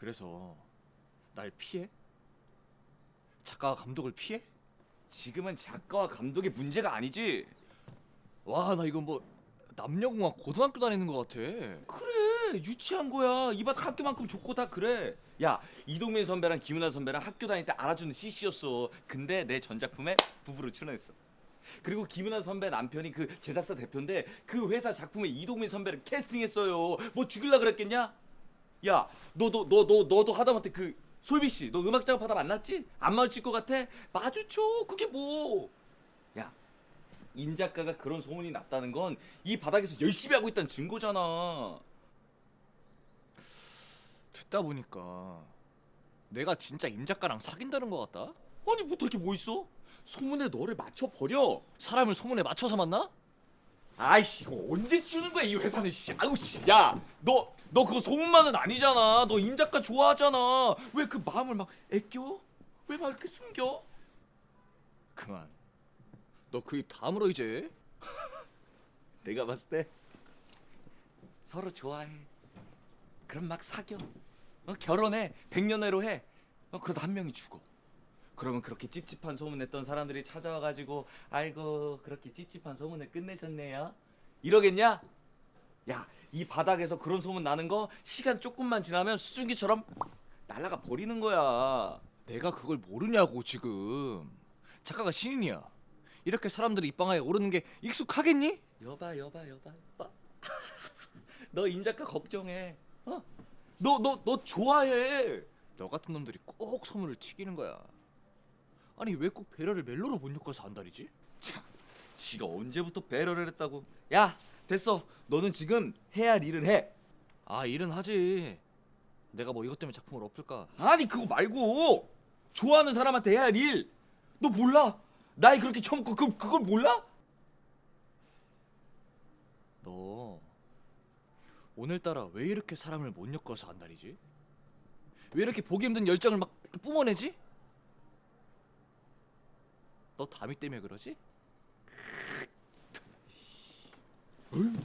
그래서 날 피해? 작가가 감독을 피해? 지금은 작가와 감독의 문제가 아니지. 와 나 이거 뭐 남녀공학 고등학교 다니는 것 같아. 그래 유치한 거야. 이밭 학교만큼 좋고 다 그래. 야 이동민 선배랑 김은아 선배랑 학교 다닐 때 알아주는 CC였어. 근데 내 전작품에 부부로 출연했어. 그리고 김은아 선배 남편이 그 제작사 대표인데 그 회사 작품에 이동민 선배를 캐스팅했어요. 뭐 죽일라 그랬겠냐? 야, 너도 너 너 너, 도 하다못해 그 솔비 씨, 너 음악 작업하다 만났지? 안 마주칠 것 같아? 마주쳐. 그게 뭐? 야, 임 작가가 그런 소문이 났다는 건 이 바닥에서 열심히 하고 있다는 증거잖아. 듣다 보니까 내가 진짜 임 작가랑 사귄다는 것 같다. 아니 뭐 이렇게 뭐 있어? 소문에 너를 맞춰 버려. 사람을 소문에 맞춰서 만나? 아이씨 이거 언제 치우는 거야 이 회사는 씨. 아우 씨. 야, 너 너 그거 소문만은 아니잖아. 너 임 작가 좋아하잖아. 왜 그 마음을 막 애껴? 왜 막 이렇게 숨겨? 그만. 너 그 입 다물어 이제. 내가 봤을 때 서로 좋아해. 그럼 막 사겨. 어, 결혼해. 백년회로 해. 어, 그러다 한 명이 죽어. 그러면 그렇게 찝찝한 소문 냈던 사람들이 찾아와가지고 아이고 그렇게 찝찝한 소문을 끝내셨네요. 이러겠냐? 야, 이 바닥에서 그런 소문 나는 거 시간 조금만 지나면 수증기처럼 날아가 버리는 거야. 내가 그걸 모르냐고 지금. 작가가 신인이야. 이렇게 사람들이 입방아에 오르는 게 익숙하겠니? 여봐, 여봐, 여봐, 여봐. 너 임 작가 걱정해. 어? 너 너 너 좋아해. 너 같은 놈들이 꼭 소문을 튀기는 거야. 아니 왜 꼭 배려를 멜로로 못 엮어서 안달이지? 참, 지가 언제부터 배려를 했다고? 야, 됐어. 너는 지금 해야 할 일을 해. 아 일은 하지. 내가 뭐 이것 때문에 작품을 엎을까? 아니 그거 말고 좋아하는 사람한테 해야 할 일. 너 몰라? 나이 그렇게 처먹고 그 그걸 몰라? 너 오늘따라 왜 이렇게 사람을 못 엮어서 안달이지? 왜 이렇게 보기 힘든 열정을 막 뿜어내지? 너 담이 때문에 그러지? 응?